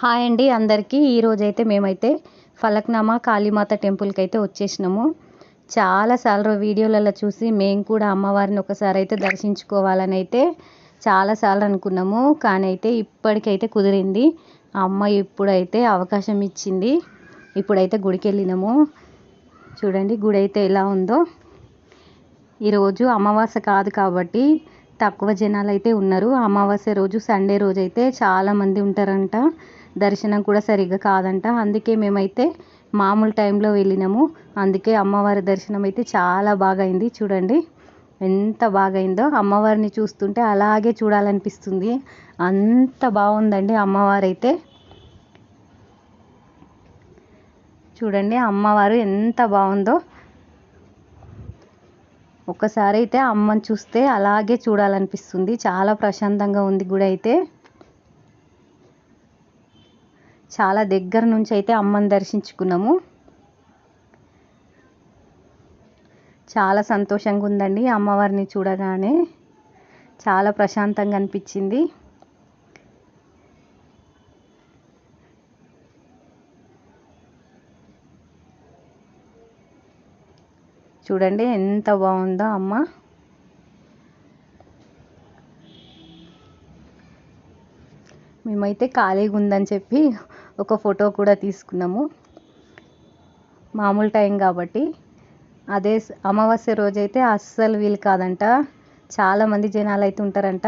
Hi అండి అందరికీ. ఈరోజైతే మేమైతే ఫలక్నామా కాళీమాత టెంపుల్కి అయితే వచ్చేసినాము చాలాసార్లు వీడియోలలో చూసి మేము కూడా అమ్మవారిని ఒకసారి అయితే దర్శించుకోవాలని అయితే చాలాసార్లు అనుకున్నాము. కానీ అయితే ఇప్పటికైతే కుదిరింది. అమ్మ ఇప్పుడైతే అవకాశం ఇచ్చింది. ఇప్పుడైతే గుడికి వెళ్ళినాము చూడండి గుడి అయితే ఎలా ఉందో. ఈరోజు అమావాస్య కాదు కాబట్టి తక్కువ జనాలు అయితే ఉన్నారు. అమావాస్య రోజు సండే రోజు అయితే చాలామంది ఉంటారంట. దర్శనం కూడా సరిగ్గా కాదంట. అందుకే మేమైతే మామూలు టైంలో వెళ్ళినాము. అందుకే అమ్మవారి దర్శనం అయితే చాలా బాగా అయింది చూడండి ఎంత బాగైందో. అమ్మవారిని చూస్తుంటే అలాగే చూడాలనిపిస్తుంది. అంత బాగుందండి అమ్మవారు అయితే చూడండి అమ్మవారు ఎంత బాగుందో. ఒక్కసారి అయితే అమ్మని చూస్తే అలాగే చూడాలనిపిస్తుంది. చాలా ప్రశాంతంగా ఉంది గుడి అయితే చాలా దగ్గర నుంచి అయితే అమ్మని దర్శించుకున్నాము. చాలా సంతోషంగా ఉందండి అమ్మవారిని చూడగానే. చాలా ప్రశాంతంగా అనిపించింది. చూడండి ఎంత బాగుందో అమ్మ. మేమైతే ఖాళీగా ఉందని చెప్పి ఒక ఫోటో కూడా తీసుకున్నాము. మామూలు టైం కాబట్టి. అదే అమావాస్య రోజైతే అస్సలు వీలు కాదంట. చాలామంది జనాలు అయితే ఉంటారంట.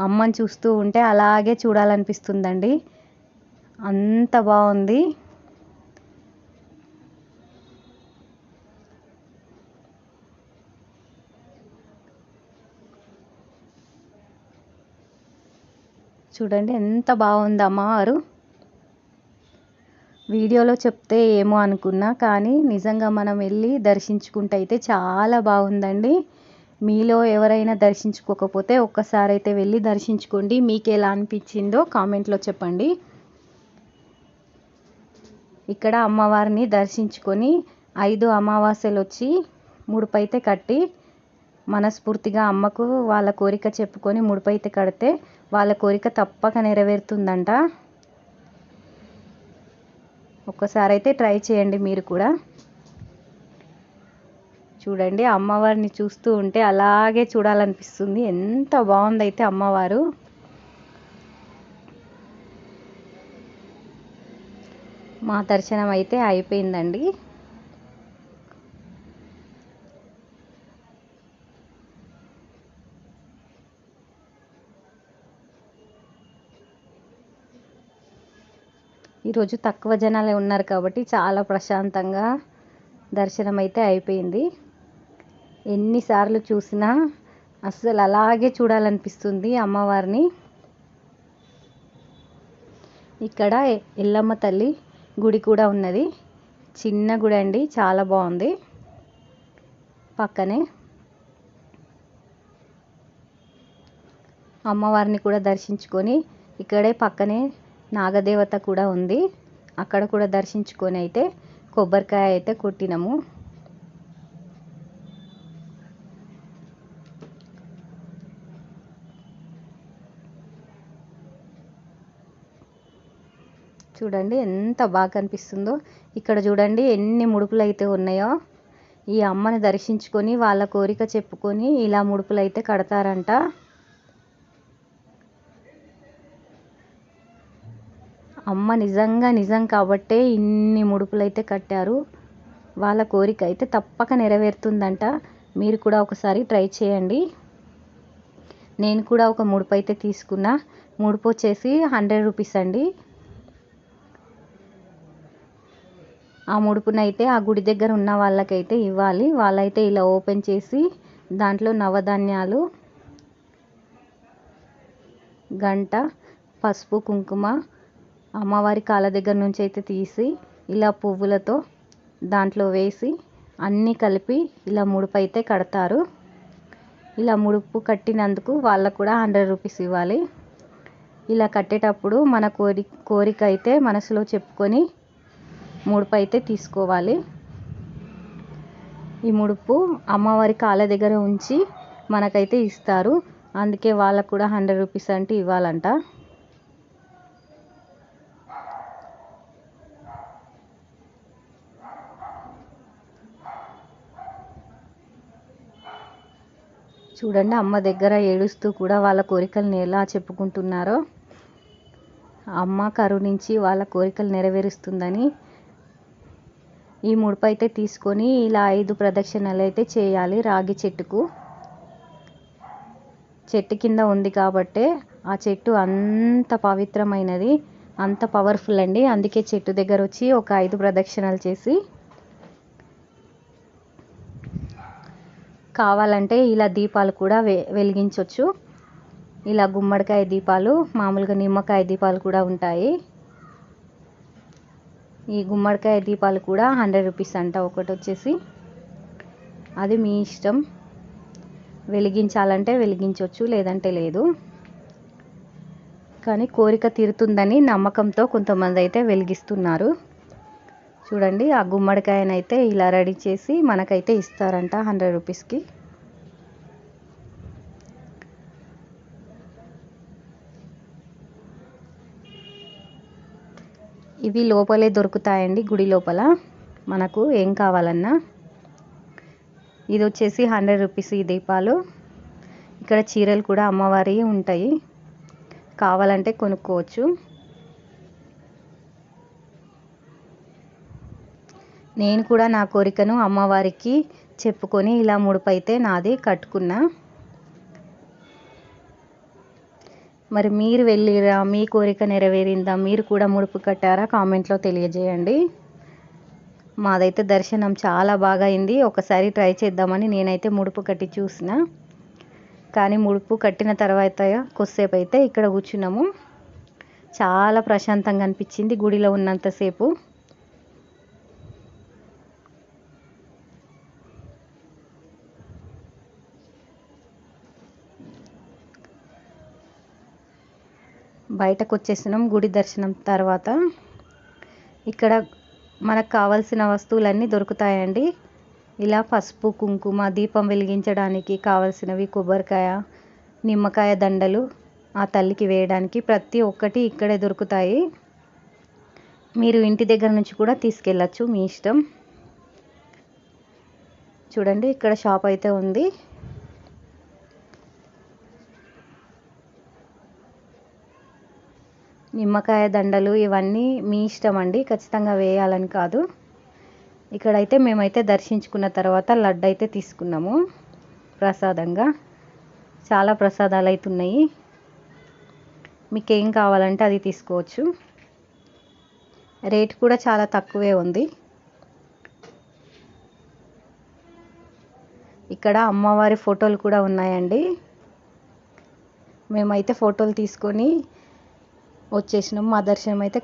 అమ్మని చూస్తూ ఉంటే అలాగే చూడాలనిపిస్తుందండి. అంత బాగుంది. చూడండి ఎంత బాగుంది అమ్మవారు. వీడియోలో చెప్తే ఏమో అనుకున్నా కానీ నిజంగా మనం వెళ్ళి దర్శించుకుంటే అయితే చాలా బాగుందండి. మీలో ఎవరైనా దర్శించుకోకపోతే ఒక్కసారి అయితే వెళ్ళి దర్శించుకోండి. మీకు ఎలా అనిపించిందో కామెంట్లో చెప్పండి. ఇక్కడ అమ్మవారిని దర్శించుకొని ఐదు అమావాస్యలు వచ్చి ముడుపైతే కట్టి మనస్ఫూర్తిగా అమ్మకు వాళ్ళ కోరిక చెప్పుకొని ముడుపైతే కడితే వాళ్ళ కోరిక తప్పక నెరవేరుతుందంట. ఒక్కసారి అయితే ట్రై చేయండి మీరు కూడా. చూడండి అమ్మవారిని చూస్తూ ఉంటే అలాగే చూడాలనిపిస్తుంది. ఎంత బాగుందైతే అమ్మవారు. మా దర్శనం అయితే అయిపోయిందండి. ఈరోజు తక్కువ జనాలే ఉన్నారు కాబట్టి చాలా ప్రశాంతంగా దర్శనం అయితే అయిపోయింది. ఎన్నిసార్లు చూసినా అస్సలు అలాగే చూడాలనిపిస్తుంది అమ్మవారిని. ఇక్కడ ఎల్లమ్మ తల్లి గుడి కూడా ఉన్నది. చిన్న గుడి అండి చాలా బాగుంది. పక్కనే అమ్మవారిని కూడా దర్శించుకొని ఇక్కడే పక్కనే నాగదేవత కూడా ఉంది. అక్కడ కూడా దర్శించుకొని అయితే కొబ్బరికాయ అయితే కొట్టినాము. చూడండి ఎంత బాగా కనిపిస్తుందో. ఇక్కడ చూడండి ఎన్ని ముడుపులు అయితే ఉన్నాయో. ఈ అమ్మని దర్శించుకొని వాళ్ళ కోరిక చెప్పుకొని ఇలా ముడుపులు అయితే కడతారంట. అమ్మ నిజంగా నిజం కాబట్టే ఇన్ని ముడుపులు అయితే కట్టారు. వాళ్ళ కోరిక అయితే తప్పక నెరవేరుతుందంట. మీరు కూడా ఒకసారి ట్రై చేయండి. నేను కూడా ఒక ముడుపు అయితే తీసుకున్నా. ముడుపు వచ్చేసి హండ్రెడ్ రూపీస్ అండి. ఆ ముడుపునైతే ఆ గుడి దగ్గర ఉన్న వాళ్ళకైతే ఇవ్వాలి. వాళ్ళైతే ఇలా ఓపెన్ చేసి దాంట్లో నవధాన్యాలు గంట పసుపు కుంకుమ అమ్మవారి కాళ్ళ దగ్గర నుంచి అయితే తీసి ఇలా పువ్వులతో దాంట్లో వేసి అన్నీ కలిపి ఇలా ముడుపు అయితే కడతారు. ఇలా ముడుపు కట్టినందుకు వాళ్ళకు కూడా హండ్రెడ్ రూపీస్ ఇవ్వాలి. ఇలా కట్టేటప్పుడు మన కోరి కోరిక అయితే మనసులో చెప్పుకొని ముడుపు అయితే తీసుకోవాలి. ఈ ముడుపు అమ్మవారి కాళ్ళ దగ్గర ఉంచి మనకైతే ఇస్తారు. అందుకే వాళ్ళకు కూడా హండ్రెడ్ రూపీస్ అంటే ఇవ్వాలంట. చూడండి అమ్మ దగ్గర ఏడుస్తూ కూడా వాళ్ళ కోరికలను ఎలా చెప్పుకుంటున్నారో. అమ్మ కరుణించి వాళ్ళ కోరికలు నెరవేరుస్తుందని ఈ ముడుపు అయితే తీసుకొని ఇలా ఐదు ప్రదక్షిణలు అయితే చేయాలి రాగి చెట్టుకు. చెట్టు కింద ఉంది కాబట్టే ఆ చెట్టు అంత పవిత్రమైనది అంత పవర్ఫుల్ అండి. అందుకే చెట్టు దగ్గర వచ్చి ఒక ఐదు ప్రదక్షిణలు చేసి కావాలంటే ఇలా దీపాలు కూడా వె వెలిగించవచ్చు ఇలా గుమ్మడికాయ దీపాలు మామూలుగా నిమ్మకాయ దీపాలు కూడా ఉంటాయి. ఈ గుమ్మడికాయ దీపాలు కూడా హండ్రెడ్ రూపీస్ అంట ఒకటి వచ్చేసి. అది మీ ఇష్టం. వెలిగించాలంటే వెలిగించవచ్చు లేదంటే లేదు. కానీ కోరిక తీరుతుందని నమ్మకంతో కొంతమంది అయితే వెలిగిస్తున్నారు. చూడండి ఆ గుమ్మడికాయనైతే ఇలా రెడీ చేసి మనకైతే ఇస్తారంట హండ్రెడ్ రూపీస్కి. ఇవి లోపలే దొరుకుతాయండి గుడి లోపల. మనకు ఏం కావాలన్నా. ఇది వచ్చేసి హండ్రెడ్ రూపీస్ ఈ దీపాలు. ఇక్కడ చీరలు కూడా అమ్మవారి ఉంటాయి. కావాలంటే కొనుక్కోవచ్చు. నేను కూడా నా కోరికను అమ్మవారికి చెప్పుకొని ఇలా ముడుపైతే నాది కట్టుకున్నా. మరి మీరు వెళ్ళిరా మీ కోరిక నెరవేరిందా మీరు కూడా ముడుపు కట్టారా కామెంట్లో తెలియజేయండి. మాదైతే దర్శనం చాలా బాగా అయింది. ఒకసారి ట్రై చేద్దామని నేనైతే ముడుపు కట్టి చూసిన. కానీ ముడుపు కట్టిన తర్వాత కొద్దిసేపు అయితే ఇక్కడ కూర్చున్నాము. చాలా ప్రశాంతంగా అనిపించింది గుడిలో ఉన్నంతసేపు. బయటకు వచ్చేసినాం గుడి దర్శనం తర్వాత. ఇక్కడ మనకు కావాల్సిన వస్తువులన్నీ దొరుకుతాయండి. ఇలా పసుపు కుంకుమ దీపం వెలిగించడానికి కావాల్సినవి కొబ్బరికాయ నిమ్మకాయ దండలు ఆ తల్లికి వేయడానికి ప్రతి ఒక్కటి ఇక్కడే దొరుకుతాయి. మీరు ఇంటి దగ్గర నుంచి కూడా తీసుకెళ్ళచ్చు మీ ఇష్టం. చూడండి ఇక్కడ షాప్ అయితే ఉంది. నిమ్మకాయ దండలు ఇవన్నీ మీ ఇష్టం అండి. ఖచ్చితంగా వేయాలని కాదు. ఇక్కడైతే మేమైతే దర్శించుకున్న తర్వాత లడ్డు అయితే తీసుకున్నాము. ప్రసాదంగా. చాలా ప్రసాదాలు అయితే ఉన్నాయి మీకు ఏం కావాలంటే అది తీసుకోవచ్చు. రేట్ కూడా చాలా తక్కువే ఉంది. ఇక్కడ అమ్మవారి ఫోటోలు కూడా ఉన్నాయండి. మేమైతే ఫోటోలు తీసుకొని వచ్చేసినాం. మా దర్శనం అయితే